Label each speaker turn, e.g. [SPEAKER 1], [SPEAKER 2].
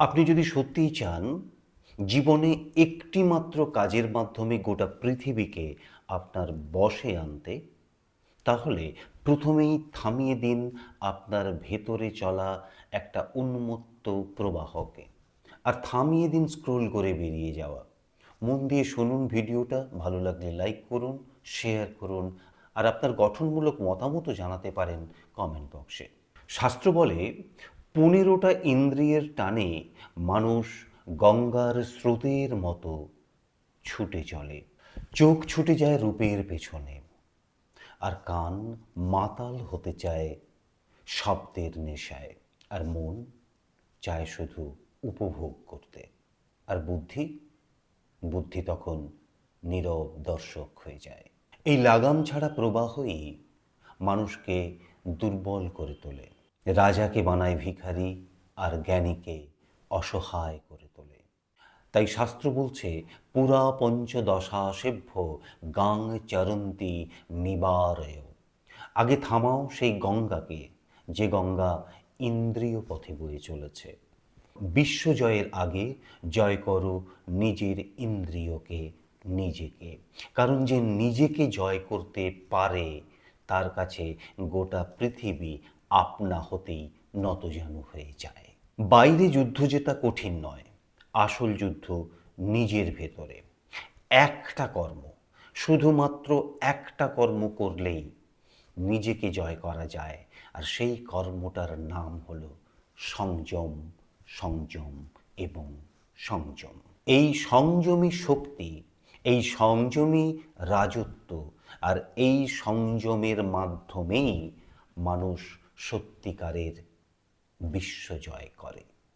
[SPEAKER 1] আপনি যদি সত্যিই চান, জীবনে একটি মাত্র কাজের মাধ্যমে গোটা পৃথিবীকে আপনার বশে আনতে, তাহলে প্রথমেই থামিয়ে দিন আপনার ভেতরে চলা একটা উন্মত্ত প্রবাহকে। আর থামিয়ে দিন স্ক্রোল করে বেরিয়ে যাওয়া। মন দিয়ে শুনুন ভিডিওটা, ভালো লাগলে লাইক করুন, শেয়ার করুন, আর আপনার গঠনমূলক মতামতও জানাতে পারেন কমেন্ট বক্সে। শাস্ত্র বলে পনেরোটা ইন্দ্রিয়ের টানে মানুষ গঙ্গার স্রোতের মতো ছুটে চলে। চোখ ছুটে যায় রূপের পেছনে। আর কান মাতাল হতে চায় শব্দের নেশায়। আর মন চায় শুধু উপভোগ করতে। আর বুদ্ধি বুদ্ধি তখন নীরব দর্শক হয়ে যায়। এই লাগাম ছাড়া প্রবাহই মানুষকে দুর্বল করে তোলে। রাজাকে বানায় ভিখারি আর জ্ঞানীকে অসহায় করে তোলে। তাই শাস্ত্র বলছে, পুরা পঞ্চদশা সেভ্য গাং চরন্তি নিবারয়। আগে থামাও সেই গঙ্গাকে, যে গঙ্গা ইন্দ্রিয় পথে বয়ে চলেছে। বিশ্বজয়ের আগে জয় করো নিজের ইন্দ্রিয়কে, নিজেকে। কারণ যে নিজেকে জয় করতে পারে, তার কাছে গোটা পৃথিবী আপনা হতেই নতজানু হয়ে যায়। বাইরে যুদ্ধ জেতা কঠিন নয়, আসল যুদ্ধ নিজের ভেতরে। একটা কর্ম, শুধুমাত্র একটা কর্ম করলেই নিজেকে জয় করা যায়, আর সেই কর্মটার নাম হলো সংযম সংযম এবং সংযম। এই সংযমী শক্তি, এই সংযমী রাজত্ব, আর এই সংযমের মাধ্যমেই মানুষ সত্যিকারের বিশ্ব জয় করে।